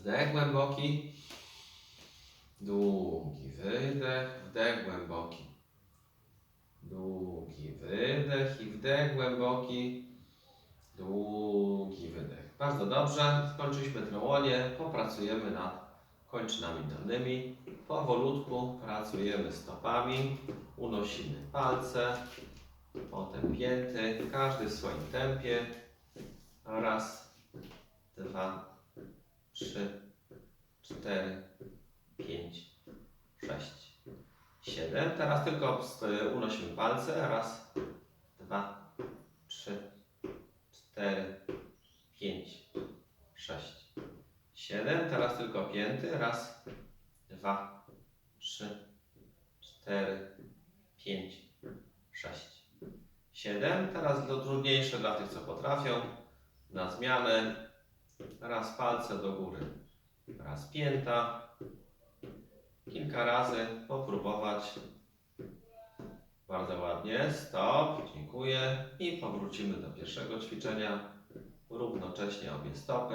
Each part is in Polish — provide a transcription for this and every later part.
Wdech głęboki. Długi wydech. Wdech głęboki. Długi wydech i wdech głęboki. Długi wydech. Bardzo dobrze. Skończyliśmy trołonie. Popracujemy nad kończynami dolnymi. Powolutku pracujemy stopami. Unosimy palce. Potem pięty. Każdy w swoim tempie. Raz, dwa, trzy, cztery, pięć, sześć, siedem. Teraz tylko unosimy palce. Raz, dwa, trzy, cztery, pięć, sześć, siedem. Teraz tylko pięty. Raz, dwa, trzy, cztery, pięć, sześć, siedem. Teraz do trudniejsze dla tych, co potrafią. Na zmianę. Raz palce do góry, raz pięta. Kilka razy popróbować. Bardzo ładnie. Stop. Dziękuję. I powrócimy do pierwszego ćwiczenia. Równocześnie obie stopy.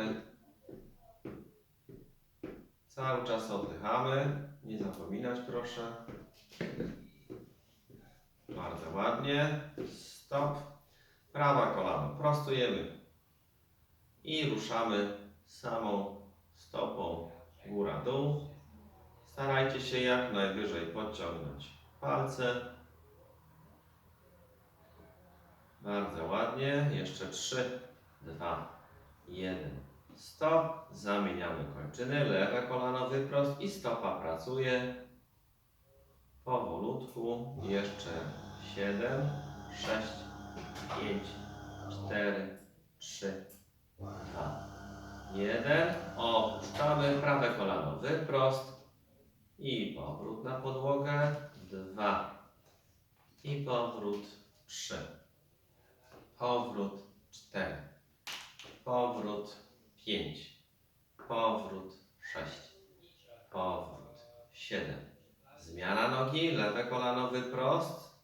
Cały czas oddychamy. Nie zapominać proszę. Bardzo ładnie. Stop. Prawa kolano. Prostujemy. I ruszamy samą stopą góra-dół. Starajcie się jak najwyżej podciągnąć palce. Bardzo ładnie. Jeszcze 3, 2, 1. Stop. Zamieniamy kończyny. Lewe kolano wyprost i stopa pracuje. Powolutku. Jeszcze 7, 6, 5, 4, 3, 2, 1. Opuszczamy prawe kolano wyprost. I powrót na podłogę. 2. I powrót 3. Powrót 4. Powrót 5. Powrót 6. Powrót 7. Zmiana nogi, lewe kolano wyprost.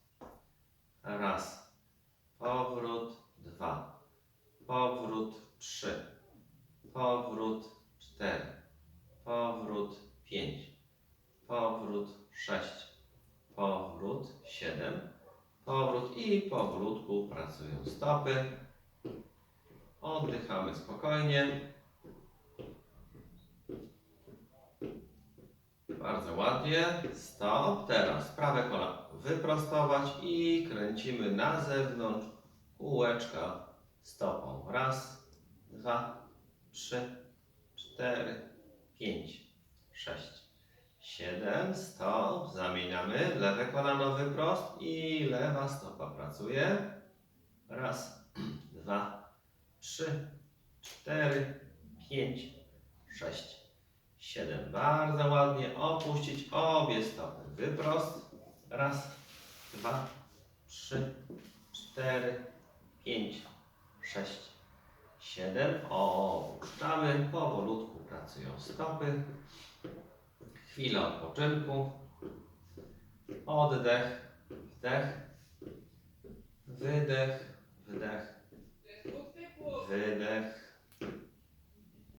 Raz. Powrót 2. Powrót 3. Powrót 4. Powrót 5. Powrót 6. Powrót 7. Powrót i powolutku pracują stopy. Oddychamy spokojnie. Bardzo ładnie. Stop. Teraz prawe kolano wyprostować i kręcimy na zewnątrz kółeczka stopą. Raz, dwa, trzy, cztery, pięć, sześć, siedem. Stop. Zamieniamy. Lewe kolano wyprost i lewa stopa pracuje. Raz, dwa, trzy, cztery, pięć, sześć, siedem. Bardzo ładnie. Opuścić obie stopy. Wyprost. Raz, dwa, trzy, cztery, pięć, sześć, siedem. Opuszczamy. Powolutku pracują stopy. Chwila odpoczynku. Oddech, wdech, wydech, wdech, wydech,